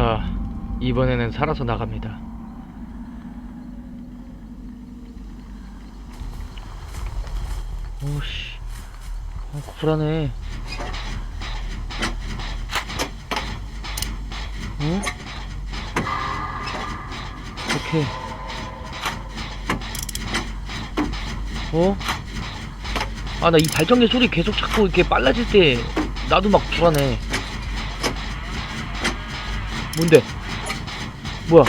자, 이번에는 살아서 나갑니다. 오씨, 아, 불안해. 응? 오케이. 어? 아, 나 이 발전기 소리 계속 자꾸 이렇게 빨라질 때, 나도 막 불안해. 뭔데? 뭐야?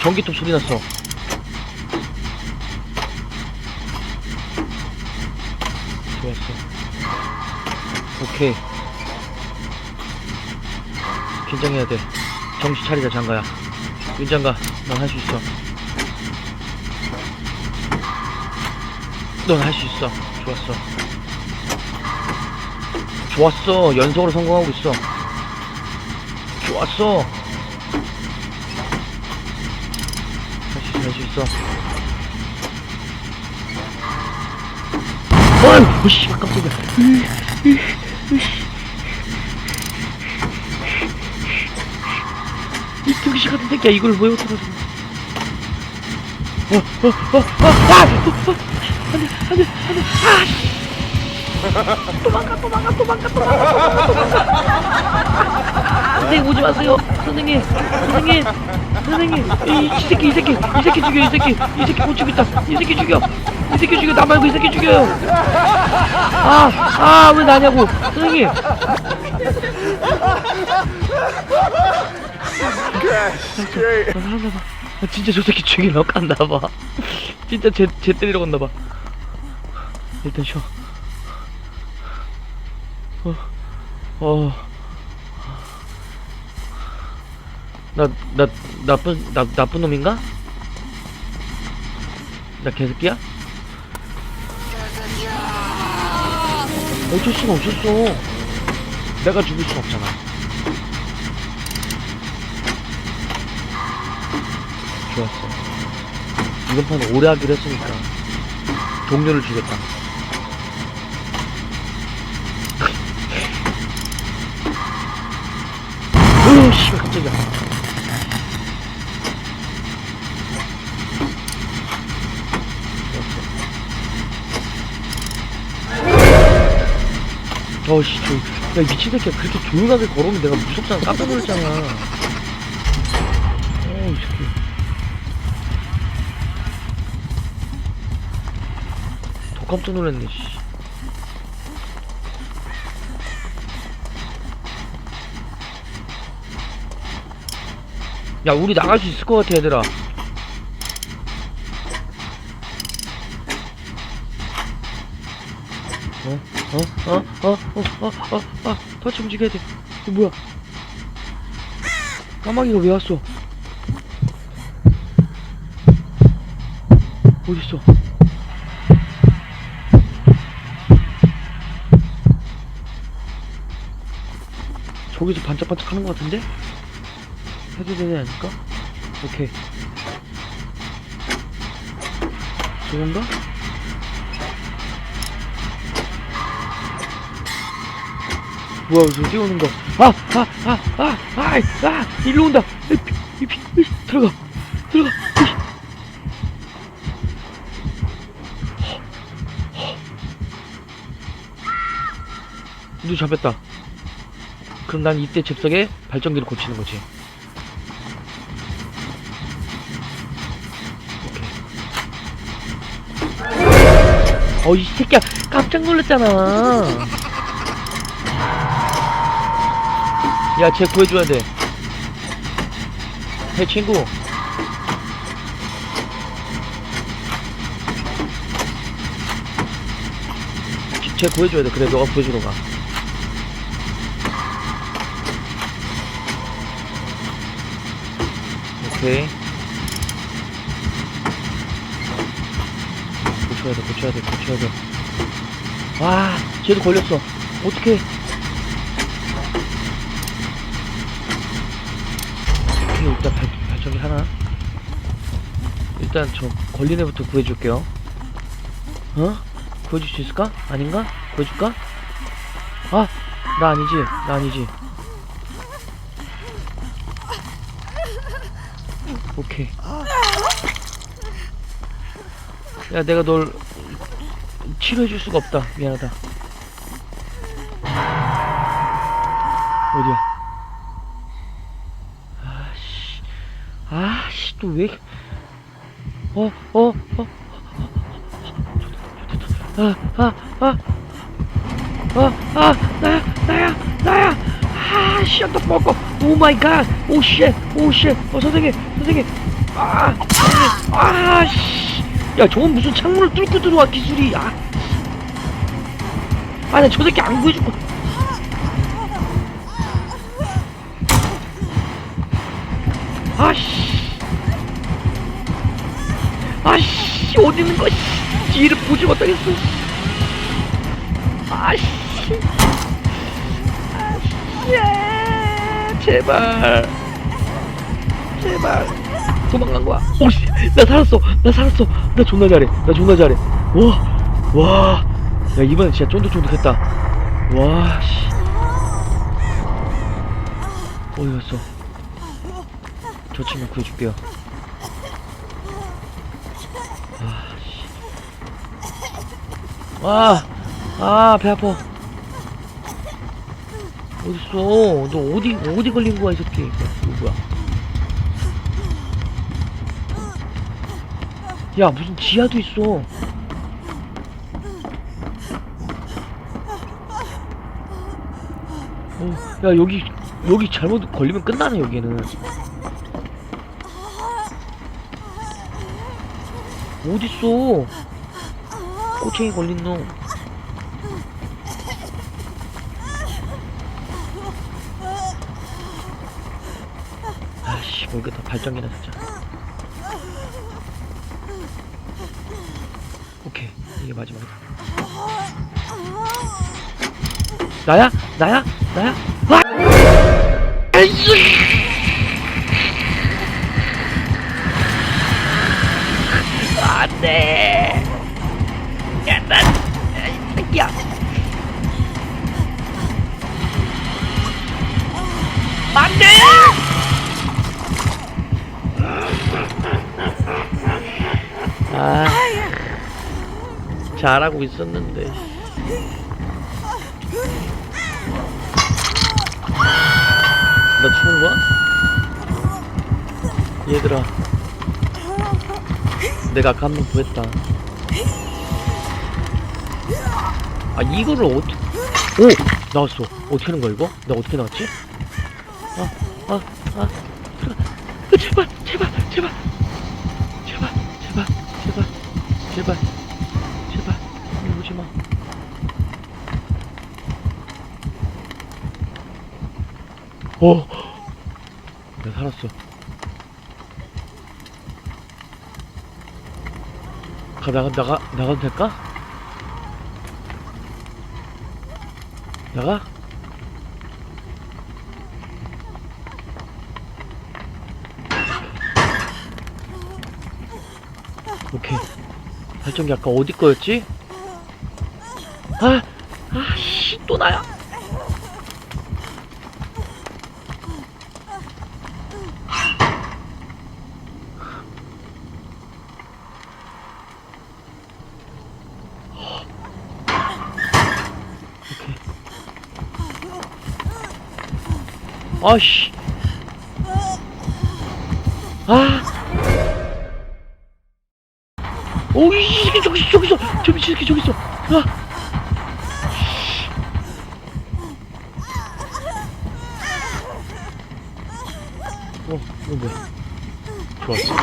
전기톱 소리 났어. 좋았어. 오케이. 긴장해야 돼. 정신 차리자, 장가야. 윤장가, 넌 할 수 있어. 넌 할 수 있어. 좋았어. 좋았어. 연속으로 성공하고 있어. 좋았어. 있어, 할수 있어. 어이, 오씨, 깜짝이야. 이 등신 같은 새끼야, 이걸 왜 어떡하지? 어, 어, 어, 어, 아! 어, 어, 안 돼, 안 돼, 안 돼, 아! 씨. 도망가, 도망가, 도망가, 도망가, 도망가. 선생님 오지 마세요. 선생님, 선생님, 선생님. 이, 이 새끼, 이 새끼, 이 새끼 죽여, 이 새끼, 이 새끼 못 죽였다. 이 새끼 죽여, 이 새끼 죽여. 나 말고 이 새끼 죽여요. 아, 아, 왜 나냐고, 선생님. 사람 봐봐. 아, 진짜 저 새끼 죽이려고 깐나봐. 진짜 쟤, 쟤 때리러 갔나봐. 일단 쉬어. 어, 어. 나, 나, 나쁜, 나, 나쁜 놈인가? 나 개새끼야? 어쩔 수가 없었어. 내가 죽을 순 없잖아. 좋았어. 이번 판 오래 하기로 했으니까 동료를 주겠다. 으, 씨발 깜짝이야. 좋았 어. 어씨, 저, 야, 이 미친 새끼야. 그렇게 조용하게 걸어오면 내가 무섭잖아. 깜짝 놀랐잖아. 어, 이 새끼. 더 깜짝 놀랐네, 씨. 야, 우리 나갈 수 있을 것 같아, 얘들아. 어? 어? 어? 어? 어? 어? 어? 터치 움직여야 돼. 이거 뭐야? 까마귀가 왜 왔어? 어디 있어? 저기서 반짝반짝 하는 것 같은데? 해도 되지 않을까? 오케이. 저건가? 뭐야, 저 뛰어오는 거. 아! 아! 아! 아! 아! 아! 일로 온다! 이 피, 이 피, 이, 들어가! 들어가! 이. 누 잡혔다. 그럼 난 이때 잽석에 발전기를 고치는 거지. 오케이. 어, 이 새끼야, 깜짝 놀랐잖아. 야, 쟤 구해줘야 돼. 해, 친구. 쟤- 쟤 구해줘야 돼. 그래, 너가 구해주러 가. 오케이. 고쳐야 돼, 고쳐야 돼, 고쳐야 돼. 와, 쟤도 걸렸어. 어떡해. 오케이, 일단 발, 발전기 하나. 일단 저 걸린 애부터 구해줄게요. 어? 구해줄 수 있을까? 아닌가? 구해줄까? 아! 나 아니지, 나 아니지. 오케이. 야, 내가 널 치료해줄 수가 없다. 미안하다. 어디야? 아씨, 또 왜? 어, 어, 어. 아, 아, 아. 아, 아, 나야, 나야, 나야. 아, 씨, 또 먹고. 오 마이 갓. 오 쉣. 오 쉣. 어, 선생님, 선생님. 아, 선생님. 아, 씨. 야, 저건 무슨 창문을 뚫고 들어와 기술이. 아. 아, 나저 새끼 안 구해줄 거. 아, 씨. 어디 있는 거야, 씨. 뒤를 보지 못하겠어. 아씨. 아씨. 제발. 제발. 도망간 거야. 오씨. 나 살았어. 나 살았어. 나 존나 잘해. 나 존나 잘해. 와. 와. 야, 이번엔 진짜 쫀득쫀득했다. 와, 씨. 어디 갔어? 저 친구 구해줄게요. 아, 씨. 아, 아, 배 아파. 어딨어? 너 어디, 어디 걸린 거야, 이 새끼? 이거 뭐야? 야, 무슨 지하도 있어. 어, 야, 여기, 여기 잘못 걸리면 끝나네, 여기는. 어딨어? 꼬챙이 걸린 놈. 아씨, 모르겠다. 발전기나 사자. 오케이. 이게 마지막이다. 나야? 나야? 나야? 와! 안 돼! 아, 잘하고 있었는데. 나 죽은 거야? 얘들아. 내가 한명 구했다. 아, 이거를 어떻게. 오! 나왔어. 어떻게 하는 거야, 이거? 나 어떻게 나왔지? 아, 아, 아. 들어가. 아, 제발, 제발, 제발. 제발, 제발, 제발. 이리 오지 마. 어! 내가 살았어. 가, 나가, 나가, 나가도 될까? 나가? 오케이. 발전기 아까 어디 거였지? 아, 아, 씨, 또 나야. 아씨. 아. 오, 이 새끼 저기 저기 있어. 저 미친 새끼 저기 있어. 아. 어, 이거 뭐야? 좋았어.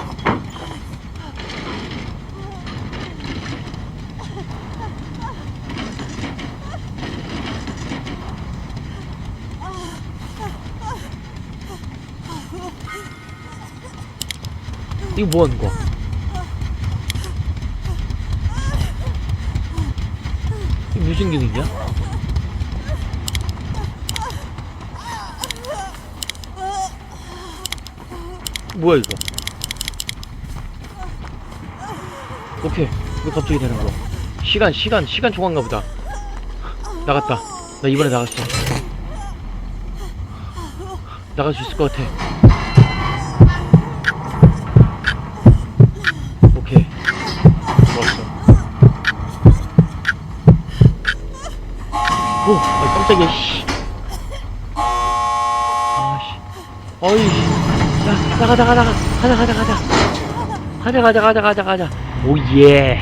이거 뭐 하는 거야? 이게 무슨 기능이야? 뭐야 이거? 오케이 왜 갑자기 되는 거야? 시간 시간 시간 초과인가 보다 나갔다 나 이번에 나갔어 나갈 수 있을 것 같아 깜짝이야 씨. 아씨. 어이 야 나가 나가 나가. 가자 가자 가자. 가자 가자 가자 가자 가자. 오예.